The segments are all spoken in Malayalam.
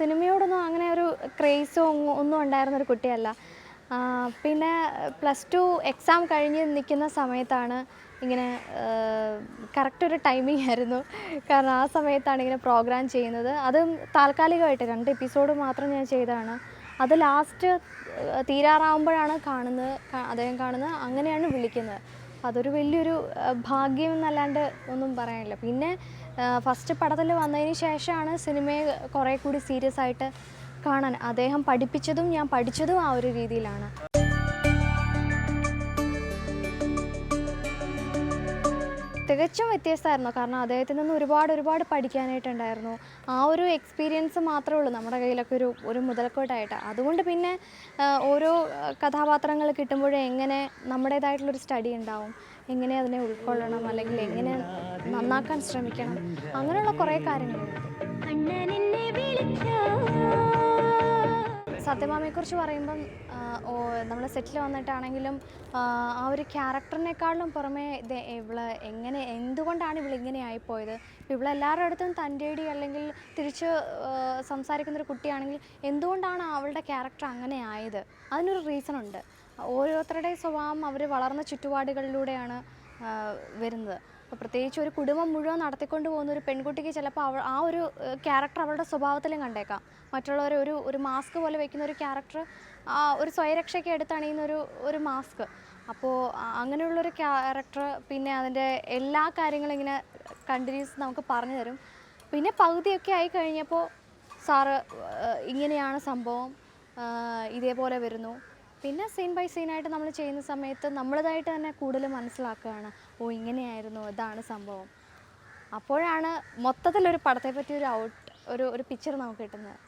സിനിമയോടൊന്നും അങ്ങനെ ഒരു ക്രേസോ ഒന്നും ഉണ്ടായിരുന്ന ഒരു കുട്ടിയല്ല. പിന്നെ പ്ലസ് ടു എക്സാം കഴിഞ്ഞ് നിൽക്കുന്ന സമയത്താണ് ഇങ്ങനെ കറക്റ്റ് ഒരു ടൈമിംഗ് ആയിരുന്നു. കാരണം ആ സമയത്താണ് ഇങ്ങനെ പ്രോഗ്രാം ചെയ്യുന്നത്. അതും താൽക്കാലികമായിട്ട് രണ്ട് എപ്പിസോഡ് മാത്രം ഞാൻ ചെയ്തതാണ്. അത് ലാസ്റ്റ് തീരാറാവുമ്പോഴാണ് കാണുന്നത് അദ്ദേഹം കാണുന്നത്. അങ്ങനെയാണ് വിളിക്കുന്നത്. അതൊരു വലിയൊരു ഭാഗ്യം എന്നല്ലാണ്ട് ഒന്നും പറയാനില്ല. പിന്നെ ഫസ്റ്റ് പടത്തിൽ വന്നതിന് ശേഷമാണ് സിനിമയെ കുറേ കൂടി സീരിയസ് ആയിട്ട് കാണാൻ. അദ്ദേഹം പഠിപ്പിച്ചതും ഞാൻ പഠിച്ചതും ആ ഒരു രീതിയിലാണ്. തികച്ചും വ്യത്യസ്തമായിരുന്നു. കാരണം അദ്ദേഹത്തിൽ നിന്ന് ഒരുപാട് ഒരുപാട് പഠിക്കാനായിട്ടുണ്ടായിരുന്നു. ആ ഒരു എക്സ്പീരിയൻസ് മാത്രമേ ഉള്ളൂ നമ്മുടെ കയ്യിലൊക്കെ ഒരു ഒരു മുതൽക്കോട്ടായിട്ട്. അതുകൊണ്ട് പിന്നെ ഓരോ കഥാപാത്രങ്ങൾ കിട്ടുമ്പോഴേ എങ്ങനെ നമ്മുടേതായിട്ടുള്ളൊരു സ്റ്റഡി ഉണ്ടാവും. എങ്ങനെ അതിനെ ഉൾക്കൊള്ളണം അല്ലെങ്കിൽ എങ്ങനെ നന്നാക്കാൻ ശ്രമിക്കണം അങ്ങനെയുള്ള കുറേ കാര്യങ്ങളുണ്ട്. സത്യഭാമയെക്കുറിച്ച് പറയുമ്പം നമ്മൾ സെറ്റിൽ വന്നിട്ടാണെങ്കിലും ആ, ഒരു ക്യാരക്ടറിനേക്കാളും പുറമേ ഇത് ഇവൾ എങ്ങനെ എന്തുകൊണ്ടാണ് ഇവൾ ഇങ്ങനെ ആയിപ്പോയത് ഇപ്പം ഇവളെല്ലാവരുടെ അടുത്തും തന്റെടി അല്ലെങ്കിൽ തിരിച്ച് സംസാരിക്കുന്നൊരു കുട്ടിയാണെങ്കിൽ എന്തുകൊണ്ടാണ് അവളുടെ ക്യാരക്ടർ അങ്ങനെ ആയത്? അതിനൊരു റീസൺ ഉണ്ട്. ഓരോരുത്തരുടെയും സ്വഭാവം അവർ വളർന്ന ചുറ്റുപാടുകളിലൂടെയാണ് വരുന്നത്. അപ്പോൾ പ്രത്യേകിച്ച് ഒരു കുടുംബം മുഴുവൻ നടത്തിക്കൊണ്ട് പോകുന്ന ഒരു പെൺകുട്ടിക്ക് ചിലപ്പോൾ അവ ആ ഒരു ക്യാരക്ടർ അവളുടെ സ്വഭാവത്തിലും കണ്ടേക്കാം. മറ്റുള്ളവർ ഒരു ഒരു മാസ്ക് പോലെ വെക്കുന്ന ഒരു ക്യാരക്ടർ ഒരു സ്വയരക്ഷയ്ക്ക് എടുത്തണിയുന്ന ഒരു ഒരു മാസ്ക് അപ്പോൾ അങ്ങനെയുള്ളൊരു ക്യാരക്ടർ പിന്നെ അതിന്റെ എല്ലാ കാര്യങ്ങളും ഇങ്ങനെ കണ്ടിന്യൂസ് നമുക്ക് പറഞ്ഞു തരും. പിന്നെ പകുതിയൊക്കെ ആയി കഴിഞ്ഞപ്പോൾ സാറ് ഇങ്ങനെയാണ് സംഭവം. ഇതേപോലെ വരുന്നു. പിന്നെ സീൻ ബൈ സീനായിട്ട് നമ്മൾ ചെയ്യുന്ന സമയത്ത് നമ്മളതായിട്ട് തന്നെ കൂടുതൽ മനസ്സിലാക്കുകയാണ്. ഓ ഇങ്ങനെയായിരുന്നു ഇതാണ് സംഭവം. അപ്പോഴാണ് മൊത്തത്തിലൊരു പടത്തെ പറ്റി ഒരു ഔട്ട് ഒരു ഒരു പിക്ചർ നമുക്ക് കിട്ടുന്നത്.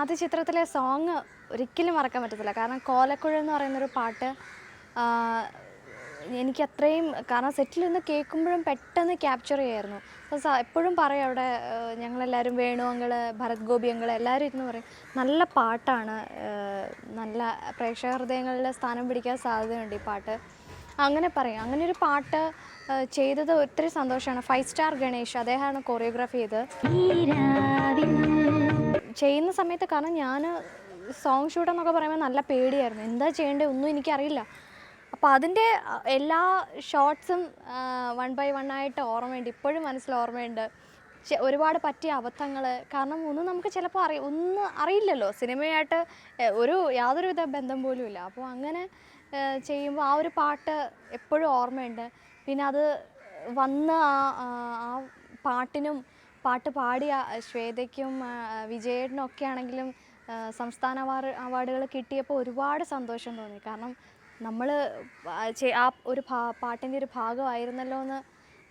ആദ്യ ചിത്രത്തിലെ സോങ് ഒരിക്കലും മറക്കാൻ പറ്റത്തില്ല. കാരണം കോലക്കുഴ എന്ന് പറയുന്നൊരു പാട്ട് എനിക്ക് അത്രയും കാരണം സെറ്റിൽ നിന്ന് കേൾക്കുമ്പോഴും പെട്ടെന്ന് ക്യാപ്ചർ ചെയ്യായിരുന്നു. അപ്പോൾ എപ്പോഴും പറയും അവിടെ ഞങ്ങളെല്ലാവരും വേണു അങ്കിൾ ഭരത് ഗോപി അങ്കിൾ എല്ലാവരും ഇരുന്ന് പറയും. നല്ല പാട്ടാണ് നല്ല പ്രേക്ഷക ഹൃദയങ്ങളിൽ സ്ഥാനം പിടിക്കാൻ സാധ്യതയുണ്ട് ഈ പാട്ട്. അങ്ങനെ പറയും. അങ്ങനെ ഒരു പാട്ട് ചെയ്തത് ഒത്തിരി സന്തോഷമാണ്. ഫൈവ് സ്റ്റാർ ഗണേഷ് അദ്ദേഹമാണ് കൊറിയോഗ്രാഫി ചെയ്തത്. ചെയ്യുന്ന സമയത്ത് കാരണം ഞാൻ സോങ് ഷൂട്ട് എന്നൊക്കെ പറയുമ്പോൾ നല്ല പേടിയായിരുന്നു. എന്താ ചെയ്യേണ്ടത് ഒന്നും എനിക്കറിയില്ല. അപ്പോൾ അതിന്റെ എല്ലാ ഷോർട്സും വൺ ബൈ വൺ ആയിട്ട് ഓർമ്മയുണ്ട്. ഇപ്പോഴും മനസ്സിൽ ഓർമ്മയുണ്ട്. ഒരുപാട് പറ്റിയ അബദ്ധങ്ങൾ കാരണം ഒന്നും നമുക്ക് ചിലപ്പോൾ അറിയ ഒന്നും അറിയില്ലല്ലോ. സിനിമയായിട്ട് ഒരു യാതൊരുവിധ ബന്ധം പോലും ഇല്ല. അപ്പോൾ അങ്ങനെ ചെയ്യുമ്പോൾ ആ ഒരു പാട്ട് എപ്പോഴും ഓർമ്മയുണ്ട്. പിന്നെ അത് വന്ന് ആ ആ- പാട്ടിനും പാട്ട് പാടിയ ശ്വേതയ്ക്കും വിജയേട്ടനും ഒക്കെ ആണെങ്കിലും സംസ്ഥാന അവാർഡ് അവാർഡുകൾ കിട്ടിയപ്പോൾ ഒരുപാട് സന്തോഷം തോന്നി. കാരണം നമ്മൾ ആ ഒരു പാട്ടിന്റെ ഒരു ഭാഗമായിരുന്നല്ലോ എന്ന്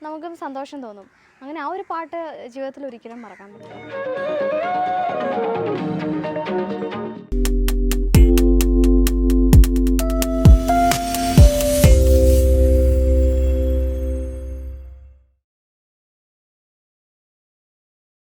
നമുക്കും സന്തോഷം തോന്നും. അങ്ങനെ ആ ഒരു പാട്ട് ജീവിതത്തിൽ ഒരിക്കലും മറക്കാൻ പറ്റില്ല.